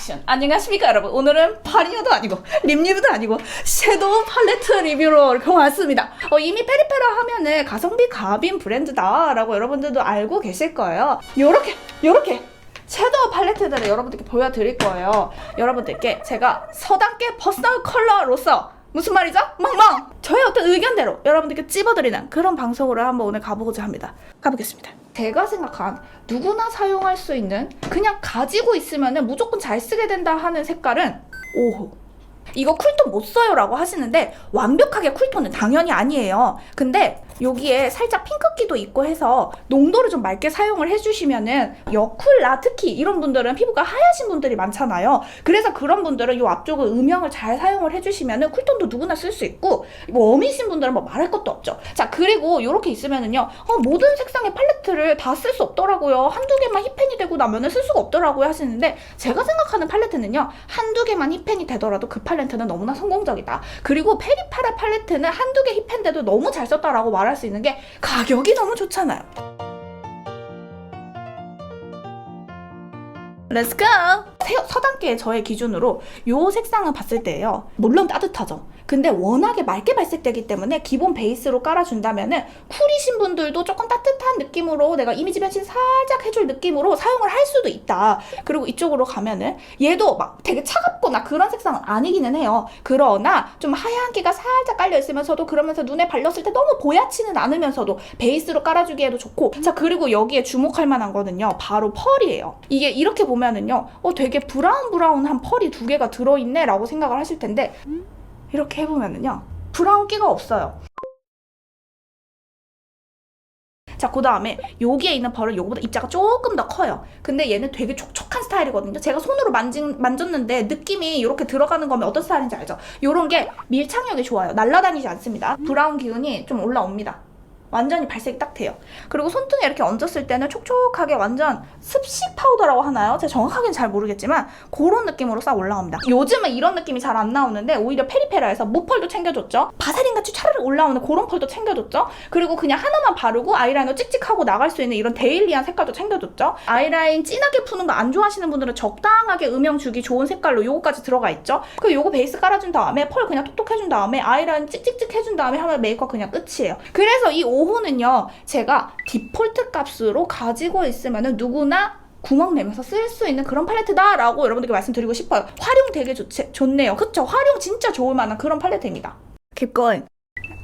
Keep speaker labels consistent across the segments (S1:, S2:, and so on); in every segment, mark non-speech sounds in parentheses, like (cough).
S1: 액션! 안녕하십니까 여러분. 오늘은 파리어도 아니고 립 리뷰도 아니고 섀도우 팔레트 리뷰로 이렇게 왔습니다. 어, 이미 페리페라 하면은 가성비 갑인 브랜드다 라고 여러분들도 알고 계실 거예요. 요렇게 요렇게 섀도우 팔레트들을 여러분들께 보여드릴 거예요. 여러분들께 제가 서당계 퍼스널 컬러로서 무슨 말이죠? 멍멍! 저의 어떤 의견대로 여러분들께 찝어드리는 그런 방송으로 한번 오늘 가보고자 합니다. 가보겠습니다. 제가 생각한 누구나 사용할 수 있는 그냥 가지고 있으면 무조건 잘 쓰게 된다 하는 색깔은 오호. 이거 쿨톤 못 써요 라고 하시는데 완벽하게 쿨톤은 당연히 아니에요. 근데 여기에 살짝 핑크기도 있고 해서 농도를 좀 맑게 사용을 해주시면은 여쿨라 특히 이런 분들은 피부가 하얘신 분들이 많잖아요. 그래서 그런 분들은 이 앞쪽을 음영을 잘 사용을 해주시면은 쿨톤도 누구나 쓸 수 있고 뭐 어미신 분들은 뭐 말할 것도 없죠. 자 그리고 이렇게 있으면은요 어, 모든 색상의 팔레트를 다 쓸 수 없더라고요. 한두 개만 힙펜이 되고 나면은 쓸 수가 없더라고요 하시는데 제가 생각하는 팔레트는요 한두 개만 힙펜이 되더라도 그 팔레트 는 너무나 성공적이다. 그리고 페리파라 팔레트는 한두 개 힙펜돼도 너무 잘 썼다라고 말할 수 있는 게 가격이 너무 좋잖아요. 렛츠고! 서당계 저의 기준으로 요 색상을 봤을 때예요. 물론 따뜻하죠. 근데 워낙에 맑게 발색되기 때문에 기본 베이스로 깔아준다면은 쿨이신 분들도 조금 따뜻한 느낌으로 내가 이미지 변신 살짝 해줄 느낌으로 사용을 할 수도 있다. 그리고 이쪽으로 가면은 얘도 막 되게 차갑거나 그런 색상은 아니기는 해요. 그러나 좀 하얀기가 살짝 깔려 있으면서도 그러면서 눈에 발렸을 때 너무 보얗지는 않으면서도 베이스로 깔아주기에도 좋고 자 그리고 여기에 주목할 만한 거는요 바로 펄이에요. 이게 이렇게 보면은요 어 되게 브라운 브라운한 펄이 두 개가 들어있네 라고 생각을 하실 텐데 이렇게 해보면은요 브라운기가 없어요. 자, 그 다음에 여기에 있는 펄은 요거보다 입자가 조금 더 커요. 근데 얘는 되게 촉촉한 스타일이거든요. 제가 손으로 만진, 만졌는데 느낌이 이렇게 들어가는 거면 어떤 스타일인지 알죠? 요런 게 밀착력이 좋아요. 날아다니지 않습니다. 브라운 기운이 좀 올라옵니다. 완전히 발색이 딱 돼요. 그리고 손등에 이렇게 얹었을 때는 촉촉하게 완전 습식 파우더라고 하나요? 제가 정확하게는 잘 모르겠지만 그런 느낌으로 싹 올라옵니다. 요즘은 이런 느낌이 잘 안 나오는데 오히려 페리페라에서 무펄도 챙겨줬죠. 바세린 같이 차르르 올라오는 그런 펄도 챙겨줬죠. 그리고 그냥 하나만 바르고 아이라이너 찍찍하고 나갈 수 있는 이런 데일리한 색깔도 챙겨줬죠. 아이라인 진하게 푸는 거 안 좋아하시는 분들은 적당하게 음영 주기 좋은 색깔로 요거까지 들어가 있죠. 그리고 요거 베이스 깔아준 다음에 펄 그냥 톡톡 해준 다음에 아이라인 찍찍찍 해준 다음에 하면 메이크업 그냥 끝이에요. 그래서 이 5호는요 제가 디폴트 값으로 가지고 있으면은 누구나 구멍 내면서 쓸 수 있는 그런 팔레트다라고 여러분들께 말씀드리고 싶어요. 활용 되게 좋, 좋네요. 그쵸? 활용 진짜 좋을 만한 그런 팔레트입니다. Keep going.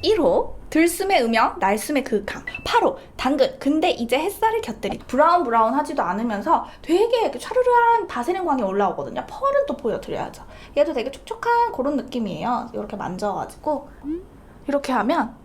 S1: 1호 들숨의 음영, 날숨의 그윽함 8호 당근 근데 이제 햇살을 곁들인 브라운 브라운 하지도 않으면서 되게 촤르르한 바세린 광이 올라오거든요 펄은 또 보여드려야죠 얘도 되게 촉촉한 그런 느낌이에요 이렇게 만져가지고 이렇게 하면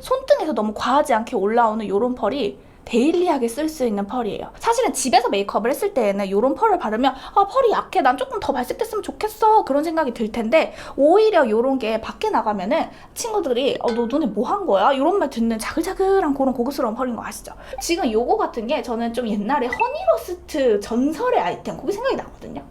S1: 손등에서 너무 과하지 않게 올라오는 이런 펄이 데일리하게 쓸 수 있는 펄이에요. 사실은 집에서 메이크업을 했을 때에는 이런 펄을 바르면 아 펄이 약해 난 조금 더 발색됐으면 좋겠어 그런 생각이 들 텐데 오히려 이런 게 밖에 나가면은 친구들이 어 너 눈에 뭐 한 거야? 이런 말 듣는 자글자글한 그런 고급스러운 펄인 거 아시죠? 지금 요거 같은 게 저는 좀 옛날에 허니로스트 전설의 아이템 그게 생각이 나거든요.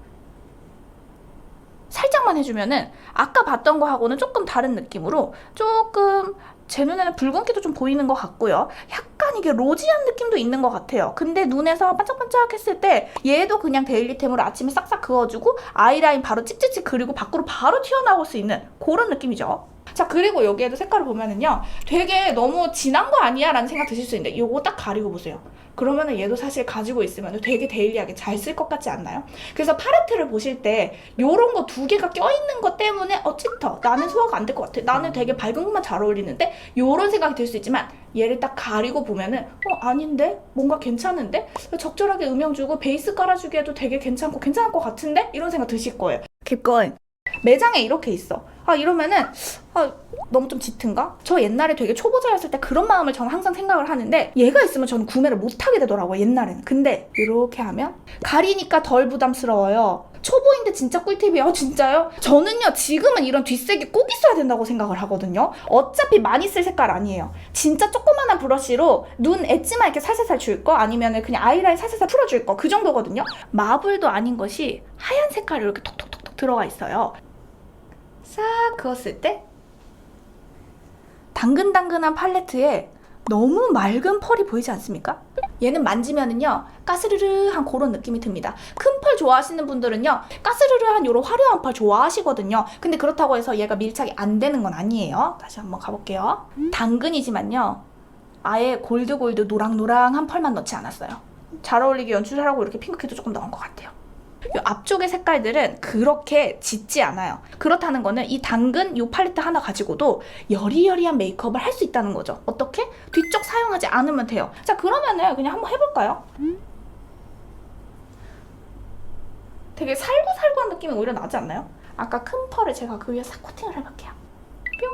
S1: 살짝만 해주면은 아까 봤던 거하고는 조금 다른 느낌으로 조금 제 눈에는 붉은기도 좀 보이는 것 같고요. 약간 이게 로지한 느낌도 있는 것 같아요. 근데 눈에서 반짝반짝 했을 때 얘도 그냥 데일리템으로 아침에 싹싹 그어주고 아이라인 바로 찍찍찍 그리고 밖으로 바로 튀어나올 수 있는 그런 느낌이죠. 자 그리고 여기에도 색깔을 보면은요 되게 너무 진한 거 아니야 라는 생각 드실 수 있는데 요거 딱 가리고 보세요 그러면은 얘도 사실 가지고 있으면 되게 데일리하게 잘 쓸 것 같지 않나요? 그래서 팔레트를 보실 때 요런 거 두 개가 껴있는 것 때문에 어 짙어. 나는 소화가 안 될 것 같아. 나는 되게 밝은 것만 잘 어울리는데? 요런 생각이 들 수 있지만 얘를 딱 가리고 보면은 어 아닌데? 뭔가 괜찮은데? 적절하게 음영 주고 베이스 깔아주기에도 되게 괜찮고 괜찮을 것 같은데? 이런 생각 드실 거예요. going 매장에 이렇게 있어. 아 이러면은 아 너무 좀 짙은가? 저 옛날에 되게 초보자였을 때 그런 마음을 저는 항상 생각을 하는데 얘가 있으면 저는 구매를 못 하게 되더라고요 옛날에는. 근데 이렇게 하면 가리니까 덜 부담스러워요. 초보인데 진짜 꿀팁이에요. 어, 진짜요? 저는요 지금은 이런 뒷색이 꼭 있어야 된다고 생각을 하거든요. 어차피 많이 쓸 색깔 아니에요. 진짜 조그만한 브러쉬로 눈 엣지만 이렇게 살살살 줄 거 아니면은 그냥 아이라인 살살살 풀어줄 거 그 정도거든요. 마블도 아닌 것이 하얀 색깔이 이렇게 톡톡톡톡 들어가 있어요. 싹 그었을 때 당근당근한 팔레트에 너무 맑은 펄이 보이지 않습니까? 얘는 만지면은요 까스르르한 그런 느낌이 듭니다. 큰 펄 좋아하시는 분들은요 까스르르한 요런 화려한 펄 좋아하시거든요. 근데 그렇다고 해서 얘가 밀착이 안 되는 건 아니에요. 다시 한번 가볼게요. 당근이지만요 아예 골드골드 노랑노랑한 펄만 넣지 않았어요. 잘 어울리게 연출하라고 이렇게 핑크키도 조금 넣은 것 같아요. 이 앞쪽의 색깔들은 그렇게 짙지 않아요. 그렇다는 거는 이 당근 이 팔레트 하나 가지고도 여리여리한 메이크업을 할 수 있다는 거죠. 어떻게? 뒤쪽 사용하지 않으면 돼요. 자 그러면은 그냥 한번 해볼까요? 되게 살구살구한 느낌이 오히려 나지 않나요? 아까 큰 펄을 제가 그 위에 싹 코팅을 해볼게요. 뿅.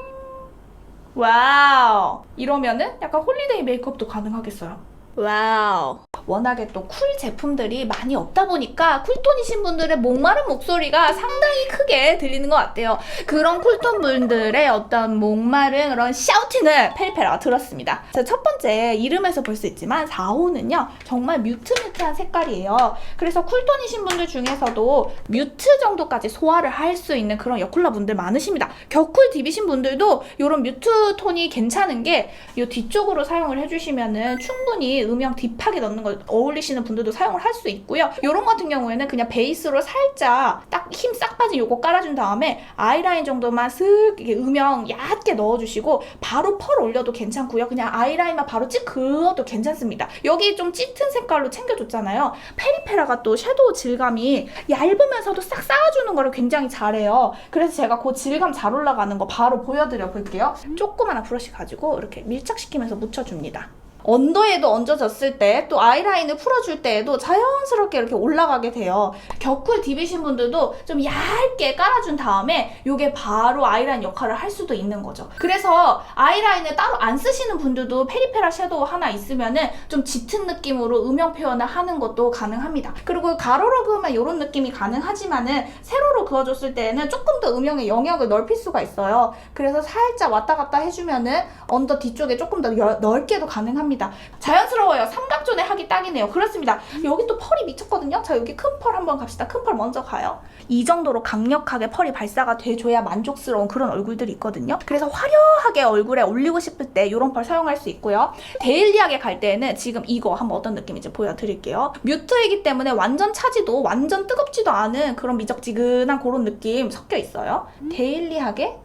S1: 와우. 이러면은 약간 홀리데이 메이크업도 가능하겠어요. 와우. 워낙에 또 쿨 제품들이 많이 없다 보니까 쿨톤이신 분들의 목마른 목소리가 상당히 크게 들리는 것 같아요. 그런 쿨톤 분들의 어떤 목마른 그런 샤우팅을 페리페라가 들었습니다. 자, 첫 번째 이름에서 볼 수 있지만 4호는요 정말 뮤트뮤트한 색깔이에요. 그래서 쿨톤이신 분들 중에서도 뮤트 정도까지 소화를 할 수 있는 그런 여쿨라 분들 많으십니다. 겨쿨 딥이신 분들도 이런 뮤트 톤이 괜찮은 게 이 뒤쪽으로 사용을 해주시면은 충분히 음영 딥하게 넣는 걸 어울리시는 분들도 사용을 할 수 있고요. 이런 같은 경우에는 그냥 베이스로 살짝 딱 힘 싹 빠진 요거 깔아준 다음에 아이라인 정도만 슥 이렇게 음영 얕게 넣어주시고 바로 펄 올려도 괜찮고요. 그냥 아이라인만 바로 찍 그어도 괜찮습니다. 여기 좀 짙은 색깔로 챙겨줬잖아요. 페리페라가 또 섀도우 질감이 얇으면서도 싹 쌓아주는 거를 굉장히 잘해요. 그래서 제가 그 질감 잘 올라가는 거 바로 보여드려 볼게요. 조그마한 브러쉬 가지고 이렇게 밀착시키면서 묻혀줍니다. 언더에도 얹어졌을 때 또 아이라인을 풀어줄 때에도 자연스럽게 이렇게 올라가게 돼요. 겨쿨 딥이신 분들도 좀 얇게 깔아준 다음에 이게 바로 아이라인 역할을 할 수도 있는 거죠. 그래서 아이라인을 따로 안 쓰시는 분들도 페리페라 섀도우 하나 있으면은 좀 짙은 느낌으로 음영 표현을 하는 것도 가능합니다. 그리고 가로로 그으면 이런 느낌이 가능하지만은 세로로 그어줬을 때는 조금 더 음영의 영역을 넓힐 수가 있어요. 그래서 살짝 왔다 갔다 해주면은 언더 뒤쪽에 조금 더 여- 넓게도 가능합니다. 자연스러워요. 삼각존에 하기 딱이네요. 그렇습니다. 여기 또 펄이 미쳤거든요. 자, 여기 큰 펄 한번 갑시다. 큰 펄 먼저 가요. 이 정도로 강력하게 펄이 발사가 돼줘야 만족스러운 그런 얼굴들이 있거든요. 그래서 화려하게 얼굴에 올리고 싶을 때 이런 펄 사용할 수 있고요. 데일리하게 갈 때는 지금 이거 한번 어떤 느낌인지 보여드릴게요. 뮤트이기 때문에 완전 차지도 완전 뜨겁지도 않은 그런 미적지근한 그런 느낌 섞여 있어요. 데일리하게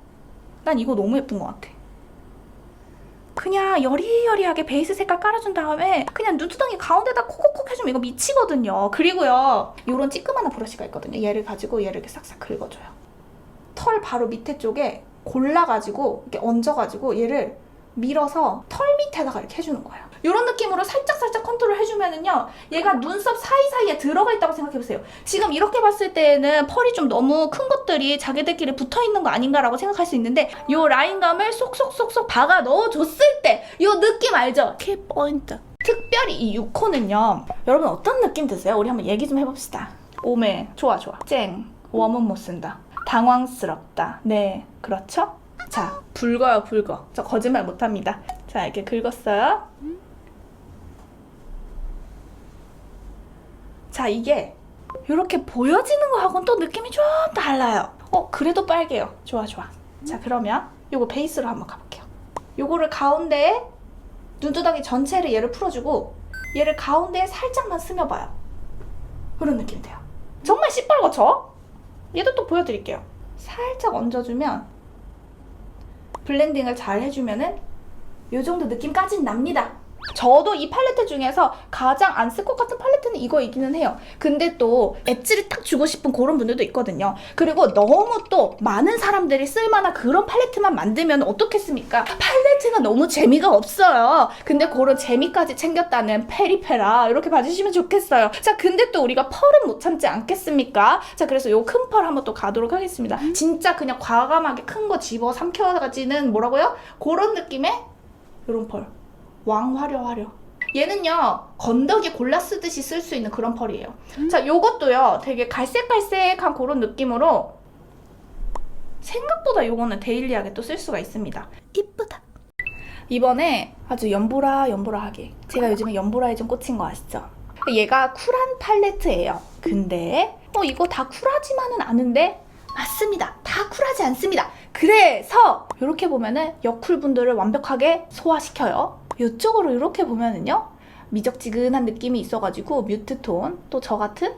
S1: 난 이거 너무 예쁜 것 같아. 그냥 여리여리하게 베이스 색깔 깔아준 다음에 그냥 눈두덩이 가운데다 콕콕콕 해주면 이거 미치거든요. 그리고요, 요런 찌끄만한 브러쉬가 있거든요. 얘를 가지고 얘를 이렇게 싹싹 긁어줘요. 털 바로 밑에 쪽에 골라가지고 이렇게 얹어가지고 얘를 밀어서 털 밑에다가 이렇게 해주는 거예요. 이런 느낌으로 살짝살짝 컨트롤 해주면은요, 얘가 눈썹 사이사이에 들어가 있다고 생각해보세요. 지금 이렇게 봤을 때에는 펄이 좀 너무 큰 것들이 자기들끼리 붙어 있는 거 아닌가라고 생각할 수 있는데, 요 라인감을 쏙쏙쏙쏙 박아 넣어줬을 때, 요 느낌 알죠? 키 포인트. 특별히 이 6호는요, 여러분 어떤 느낌 드세요? 우리 한번 얘기 좀 해봅시다. 오메, 좋아, 좋아. 쨍, 웜은 못 쓴다. 당황스럽다. 네, 그렇죠? 자, 붉어요, 붉어. 저 거짓말 못합니다. 자, 이렇게 긁었어요. 자, 이게 이렇게 보여지는 거하고는 또 느낌이 좀 달라요. 어, 그래도 빨개요. 좋아, 좋아. 자, 그러면 요거 베이스로 한번 가볼게요. 요거를 가운데에 눈두덩이 전체를 얘를 풀어주고 얘를 가운데에 살짝만 스며봐요. 그런 느낌이 돼요. 정말 시뻘겋죠? 얘도 또 보여드릴게요. 살짝 얹어주면 블렌딩을 잘 해주면은 요 정도 느낌까지는 납니다. 저도 이 팔레트 중에서 가장 안 쓸 것 같은 팔레트는 이거이기는 해요. 근데 또 엣지를 딱 주고 싶은 그런 분들도 있거든요. 그리고 너무 또 많은 사람들이 쓸만한 그런 팔레트만 만들면 어떻겠습니까? 팔레트가 너무 재미가 없어요. 근데 그런 재미까지 챙겼다는 페리페라 이렇게 봐주시면 좋겠어요. 자, 근데 또 우리가 펄은 못 참지 않겠습니까? 자, 그래서 요 큰 펄 한번 또 가도록 하겠습니다. 진짜 그냥 과감하게 큰 거 집어 삼켜가지는 뭐라고요? 그런 느낌의 요런 펄. 왕화려 화려. 얘는요 건더기 골라 쓰듯이 쓸 수 있는 그런 펄이에요. 자, 요것도요 되게 갈색갈색한 그런 느낌으로 생각보다 요거는 데일리하게 또 쓸 수가 있습니다. 이쁘다. 이번에 아주 연보라 연보라하게 제가 요즘에 연보라에 좀 꽂힌 거 아시죠? 얘가 쿨한 팔레트예요. 근데 어 이거 다 쿨하지만은 않은데 맞습니다. 다 쿨하지 않습니다. 그래서 이렇게 보면은 여쿨 분들을 완벽하게 소화시켜요. 이쪽으로 이렇게 보면은요. 미적지근한 느낌이 있어가지고 뮤트 톤 또 저 같은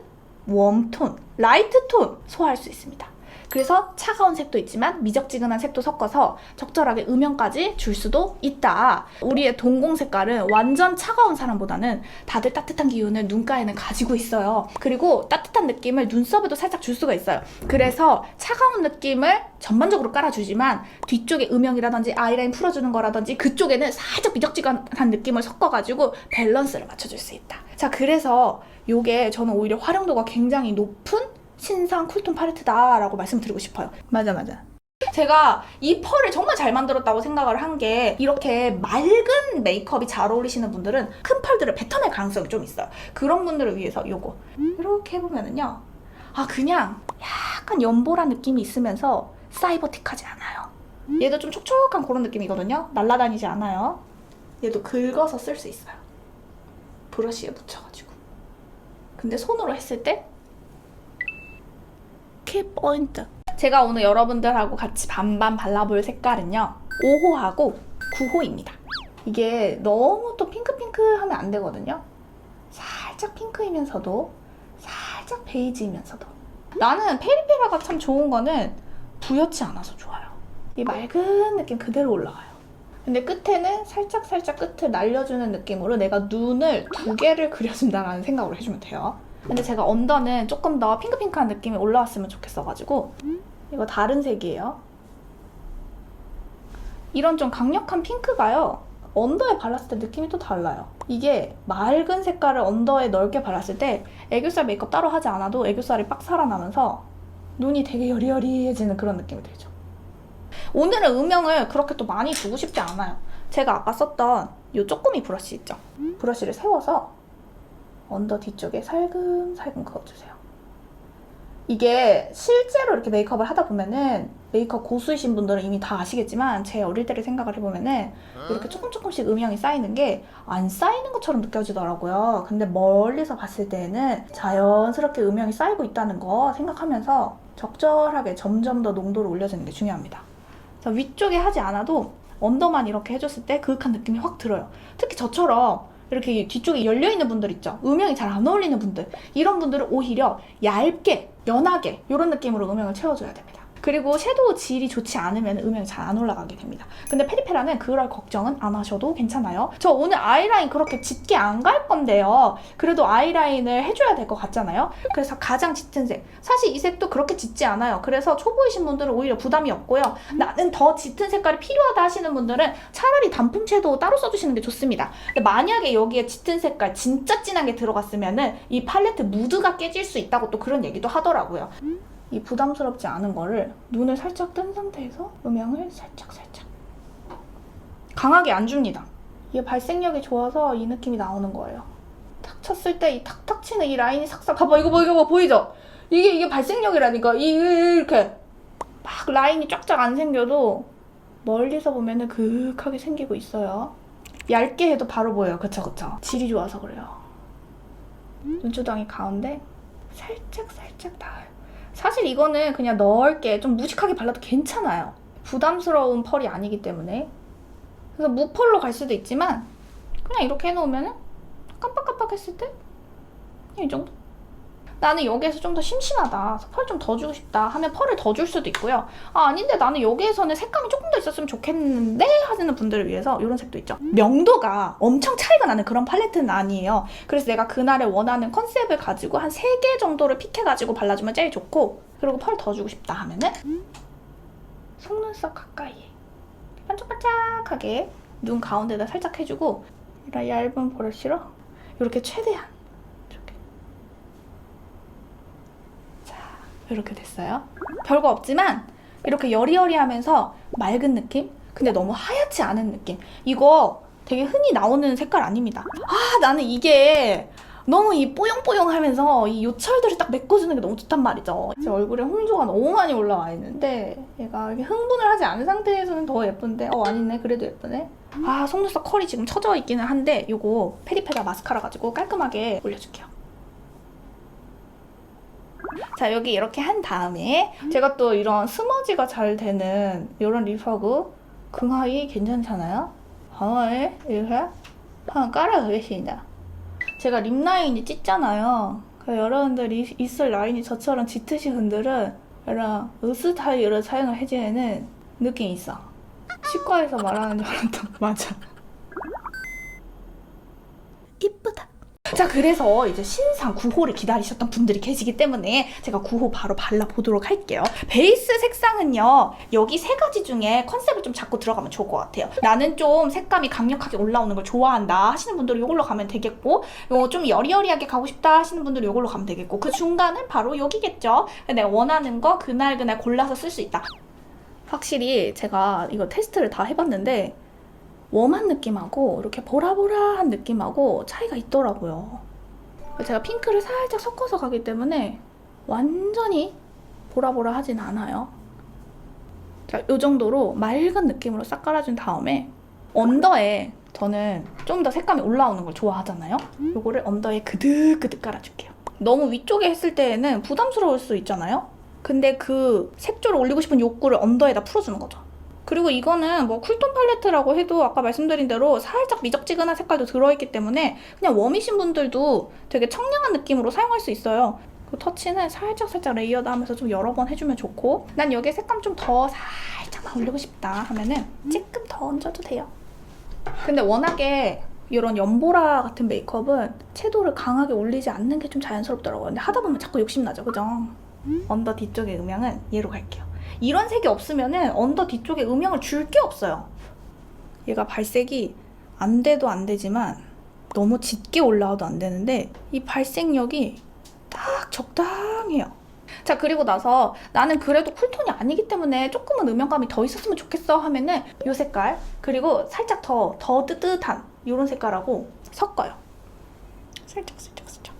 S1: 웜 톤, 라이트 톤 소화할 수 있습니다. 그래서 차가운 색도 있지만 미적지근한 색도 섞어서 적절하게 음영까지 줄 수도 있다. 우리의 동공 색깔은 완전 차가운 사람보다는 다들 따뜻한 기운을 눈가에는 가지고 있어요. 그리고 따뜻한 느낌을 눈썹에도 살짝 줄 수가 있어요. 그래서 차가운 느낌을 전반적으로 깔아주지만 뒤쪽에 음영이라든지 아이라인 풀어주는 거라든지 그쪽에는 살짝 미적지근한 느낌을 섞어가지고 밸런스를 맞춰줄 수 있다. 자, 그래서 요게 저는 오히려 활용도가 굉장히 높은 신상 쿨톤 팔레트다라고 말씀드리고 싶어요. 맞아, 맞아. 제가 이 펄을 정말 잘 만들었다고 생각을 한 게 이렇게 맑은 메이크업이 잘 어울리시는 분들은 큰 펄들을 뱉어낼 가능성이 좀 있어요. 그런 분들을 위해서 요거 이렇게 해보면은요. 아 그냥 약간 연보라 느낌이 있으면서 사이버틱하지 않아요. 얘도 좀 촉촉한 그런 느낌이거든요. 날라다니지 않아요. 얘도 긁어서 쓸 수 있어요. 브러쉬에 묻혀가지고. 근데 손으로 했을 때 키 포인트. 제가 오늘 여러분들하고 같이 반반 발라볼 색깔은요. 5호하고 9호입니다. 이게 너무 또 핑크핑크하면 안 되거든요. 살짝 핑크이면서도 살짝 베이지이면서도 나는 페리페라가 참 좋은 거는 부옇지 않아서 좋아요. 이 맑은 느낌 그대로 올라와요. 근데 끝에는 살짝 살짝 끝을 날려주는 느낌으로 내가 눈을 두 개를 그려준다라는 생각으로 해주면 돼요. 근데 제가 언더는 조금 더 핑크핑크한 느낌이 올라왔으면 좋겠어가지고 이거 다른 색이에요. 이런 좀 강력한 핑크가요. 언더에 발랐을 때 느낌이 또 달라요. 이게 맑은 색깔을 언더에 넓게 발랐을 때 애교살 메이크업 따로 하지 않아도 애교살이 빡 살아나면서 눈이 되게 여리여리해지는 그런 느낌이 들죠. 오늘은 음영을 그렇게 또 많이 주고 싶지 않아요. 제가 아까 썼던 이 쪼꼬미 브러쉬 있죠? 브러쉬를 세워서 언더 뒤쪽에 살금살금 그어주세요. 이게 실제로 이렇게 메이크업을 하다 보면은 메이크업 고수이신 분들은 이미 다 아시겠지만 제 어릴 때를 생각을 해보면은 이렇게 조금 조금씩 음영이 쌓이는 게 안 쌓이는 것처럼 느껴지더라고요. 근데 멀리서 봤을 때는 자연스럽게 음영이 쌓이고 있다는 거 생각하면서 적절하게 점점 더 농도를 올려주는 게 중요합니다. 자, 위쪽에 하지 않아도 언더만 이렇게 해줬을 때 그윽한 느낌이 확 들어요. 특히 저처럼 이렇게 뒤쪽에 열려있는 분들 있죠. 음영이 잘 안 어울리는 분들. 이런 분들은 오히려 얇게, 연하게 이런 느낌으로 음영을 채워줘야 됩니다. 그리고 섀도우 질이 좋지 않으면 음영이 잘 안 올라가게 됩니다. 근데 페리페라는 그럴 걱정은 안 하셔도 괜찮아요. 저 오늘 아이라인 그렇게 짙게 안 갈 건데요. 그래도 아이라인을 해줘야 될 것 같잖아요. 그래서 가장 짙은 색. 사실 이 색도 그렇게 짙지 않아요. 그래서 초보이신 분들은 오히려 부담이 없고요. 나는 더 짙은 색깔이 필요하다 하시는 분들은 차라리 단품 섀도우 따로 써주시는 게 좋습니다. 근데 만약에 여기에 짙은 색깔 진짜 진한 게 들어갔으면은 이 팔레트 무드가 깨질 수 있다고 또 그런 얘기도 하더라고요. 이 부담스럽지 않은 거를 눈을 살짝 뜬 상태에서 음영을 살짝 살짝 강하게 안 줍니다. 이게 발색력이 좋아서 이 느낌이 나오는 거예요. 탁 쳤을 때 이 탁탁 치는 이 라인이 싹싹 봐봐 이거 봐 이거 봐 보이죠? 이게 이게 발색력이라니까 이 이렇게 막 라인이 쫙쫙 안 생겨도 멀리서 보면은 그윽하게 생기고 있어요. 얇게 해도 바로 보여요. 그쵸 그쵸. 질이 좋아서 그래요. 눈두덩이 가운데 살짝 살짝 닿아요. 사실 이거는 그냥 넓게 좀 무식하게 발라도 괜찮아요. 부담스러운 펄이 아니기 때문에. 그래서 무펄로 갈 수도 있지만 그냥 이렇게 해놓으면은 깜빡깜빡 했을 때 이 정도? 나는 여기에서 좀 더 심심하다. 펄 좀 더 주고 싶다 하면 펄을 더 줄 수도 있고요. 아, 아닌데 나는 여기에서는 색감이 조금 더 있었으면 좋겠는데 하시는 분들을 위해서 이런 색도 있죠. 명도가 엄청 차이가 나는 그런 팔레트는 아니에요. 그래서 내가 그날에 원하는 컨셉을 가지고 한 3개 정도를 픽해가지고 발라주면 제일 좋고 그리고 펄 더 주고 싶다 하면은 속눈썹 가까이에 반짝반짝하게 눈 가운데다 살짝 해주고 이런 얇은 브러쉬로 이렇게 최대한 이렇게 자 이렇게 됐어요 별거 없지만 이렇게 여리여리하면서 맑은 느낌 근데 너무 하얗지 않은 느낌 이거 되게 흔히 나오는 색깔 아닙니다 아 나는 이게 너무 이 뽀용뽀용하면서 이 요철들이 딱 메꿔주는 게 너무 좋단 말이죠. 제 얼굴에 홍조가 너무 많이 올라와 있는데 얘가 이렇게 흥분을 하지 않은 상태에서는 더 예쁜데 어 아니네 그래도 예쁘네. 아 속눈썹 컬이 지금 처져 있기는 한데 요거 페리페라 마스카라 가지고 깔끔하게 올려줄게요. 자 여기 이렇게 한 다음에 제가 또 이런 스머지가 잘 되는 이런 립하고 긍하이 괜찮잖아요. 방어에 이렇게 한번 깔아가겠습니다. 제가 립 라인이 찢잖아요. 그래서 여러분들 이 있을 라인이 저처럼 짙으신 분들은 이런 으스타일을 사용을 해주는 느낌이 있어. 치과에서 말하는 줄 알았다. (laughs) 맞아. 이쁘다. 자, 그래서 이제 신상 9호를 기다리셨던 분들이 계시기 때문에 제가 9호 바로 발라보도록 할게요. 베이스 색상은요, 여기 세 가지 중에 컨셉을 좀 잡고 들어가면 좋을 것 같아요. 나는 좀 색감이 강력하게 올라오는 걸 좋아한다 하시는 분들은 이걸로 가면 되겠고, 요좀 여리여리하게 가고 싶다 하시는 분들은 이걸로 가면 되겠고, 그 중간은 바로 여기겠죠. 내가 원하는 거 그날그날 골라서 쓸 수 있다. 확실히 제가 이거 테스트를 다 해봤는데, 웜한 느낌하고 이렇게 보라보라한 느낌하고 차이가 있더라고요. 제가 핑크를 살짝 섞어서 가기 때문에 완전히 보라보라하진 않아요. 자, 이 정도로 맑은 느낌으로 싹 깔아준 다음에 언더에 저는 좀 더 색감이 올라오는 걸 좋아하잖아요. 요거를 언더에 그득그득 깔아줄게요. 너무 위쪽에 했을 때에는 부담스러울 수 있잖아요. 근데 그 색조를 올리고 싶은 욕구를 언더에다 풀어주는 거죠. 그리고 이거는 뭐 쿨톤 팔레트라고 해도 아까 말씀드린 대로 살짝 미적지근한 색깔도 들어있기 때문에 그냥 웜이신 분들도 되게 청량한 느낌으로 사용할 수 있어요. 그 터치는 살짝 살짝 레이어드 하면서 좀 여러 번 해주면 좋고 난 여기에 색감 좀 더 살짝만 올리고 싶다 하면은 조금 더 얹어도 돼요. 근데 워낙에 이런 연보라 같은 메이크업은 채도를 강하게 올리지 않는 게 좀 자연스럽더라고요. 근데 하다 보면 자꾸 욕심나죠, 그죠? 언더 뒤쪽의 음영은 얘로 갈게요. 이런 색이 없으면은 언더 뒤쪽에 음영을 줄 게 없어요. 얘가 발색이 안 돼도 안 되지만 너무 짙게 올라와도 안 되는데 이 발색력이 딱 적당해요. 자 그리고 나서 나는 그래도 쿨톤이 아니기 때문에 조금은 음영감이 더 있었으면 좋겠어 하면은 이 색깔 그리고 살짝 더 더 뜨뜻한 이런 색깔하고 섞어요. 살짝 살짝 살짝.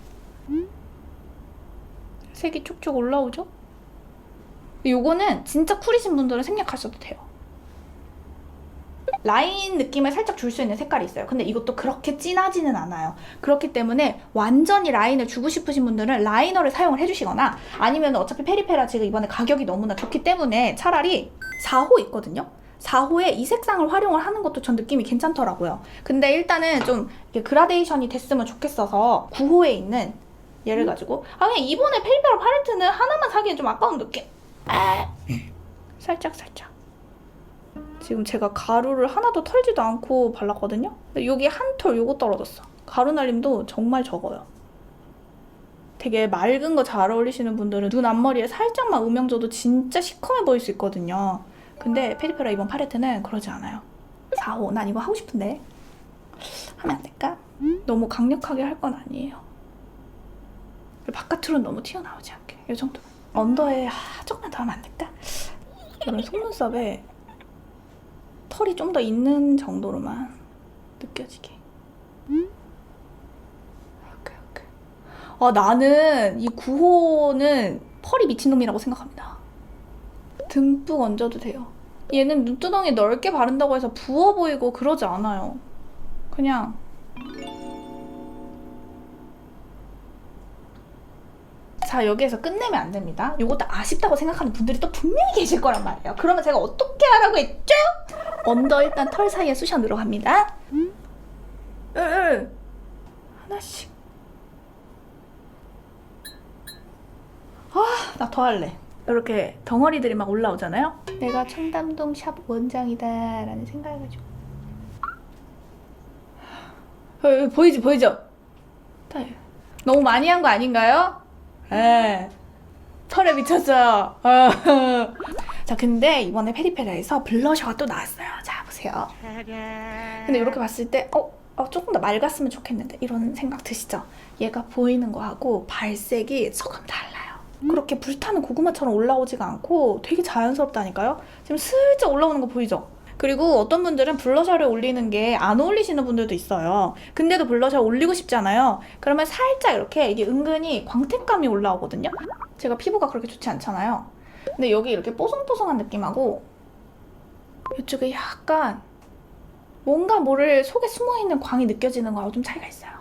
S1: 색이 쭉쭉 올라오죠? 요거는 진짜 쿨이신 분들은 생략하셔도 돼요. 라인 느낌을 살짝 줄 수 있는 색깔이 있어요. 근데 이것도 그렇게 진하지는 않아요. 그렇기 때문에 완전히 라인을 주고 싶으신 분들은 라이너를 사용을 해주시거나 아니면 어차피 페리페라 지금 이번에 가격이 너무나 좋기 때문에 차라리 4호 있거든요. 4호에 이 색상을 활용을 하는 것도 전 느낌이 괜찮더라고요. 근데 일단은 좀 그라데이션이 됐으면 좋겠어서 9호에 있는 얘를 가지고 아 그냥 이번에 페리페라 팔레트는 하나만 사기엔 좀 아까운 느낌. 아, 살짝 살짝. 지금 제가 가루를 하나도 털지도 않고 발랐거든요. 여기 한톨 요거 떨어졌어. 가루 날림도 정말 적어요. 되게 맑은 거 잘 어울리시는 분들은 눈 앞머리에 살짝만 음영 줘도 진짜 시커매 보일 수 있거든요. 근데 페리페라 이번 팔레트는 그러지 않아요. 4호. 난 이거 하고 싶은데. 하면 안 될까? 너무 강력하게 할 건 아니에요. 바깥으로는 너무 튀어나오지 않게. 이 정도. 언더에 아, 조금만 더 하면 안 될까? 이런 속눈썹에 털이 좀 더 있는 정도로만 느껴지게. 오케이, 오케이. 아, 나는 이 9호는 펄이 미친놈이라고 생각합니다. 듬뿍 얹어도 돼요. 얘는 눈두덩이 넓게 바른다고 해서 부어 보이고 그러지 않아요. 그냥 자 여기에서 끝내면 안 됩니다. 이것도 아쉽다고 생각하는 분들이 또 분명히 계실 거란 말이에요. 그러면 제가 어떻게 하라고 했죠? 언더 일단 털 사이에 쑤셔 들어갑니다. 응, 응. 하나씩. 아, 나 더 할래. 이렇게 덩어리들이 막 올라오잖아요. 내가 청담동 샵 원장이다라는 생각해가지고. 어, 어, 보이지, 보이죠? 다 너무 많이 한 거 아닌가요? 에 털에 미쳤어요. 어. (laughs) 자, 근데 이번에 페리페라에서 블러셔가 또 나왔어요. 자, 보세요. 근데 이렇게 봤을 때, 어, 어, 조금 더 맑았으면 좋겠는데 이런 생각 드시죠? 얘가 보이는 거하고 발색이 조금 달라요. 그렇게 불타는 고구마처럼 올라오지가 않고 되게 자연스럽다니까요. 지금 슬쩍 올라오는 거 보이죠? 그리고 어떤 분들은 블러셔를 올리는 게 안 어울리시는 분들도 있어요. 근데도 블러셔 올리고 싶잖아요. 그러면 살짝 이렇게 이게 은근히 광택감이 올라오거든요. 제가 피부가 그렇게 좋지 않잖아요. 근데 여기 이렇게 뽀송뽀송한 느낌하고 이쪽에 약간 뭔가 모를 속에 숨어있는 광이 느껴지는 거하고 좀 차이가 있어요.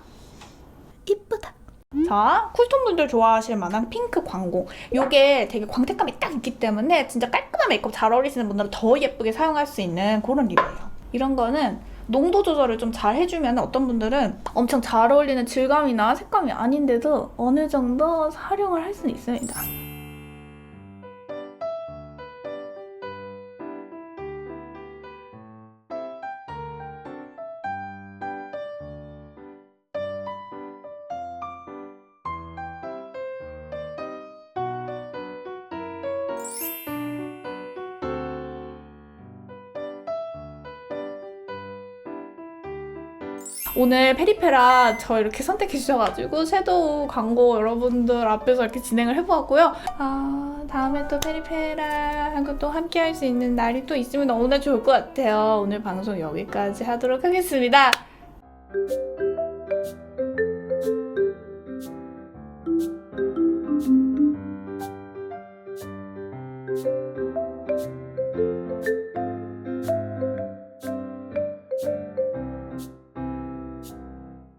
S1: 자, 쿨톤 분들 좋아하실 만한 핑크 광고. 요게 되게 광택감이 딱 있기 때문에 진짜 깔끔한 메이크업 잘 어울리시는 분들은 더 예쁘게 사용할 수 있는 그런 립이에요. 이런 거는 농도 조절을 좀 잘 해주면 어떤 분들은 엄청 잘 어울리는 질감이나 색감이 아닌데도 어느 정도 활용을 할 수는 있습니다. 오늘 페리페라 저 이렇게 선택해 주셔가지고 섀도우 광고 여러분들 앞에서 이렇게 진행을 해보았고요. 아 다음에 또 페리페라하고 또 함께 할 수 있는 날이 또 있으면 너무나 좋을 것 같아요. 오늘 방송 여기까지 하도록 하겠습니다.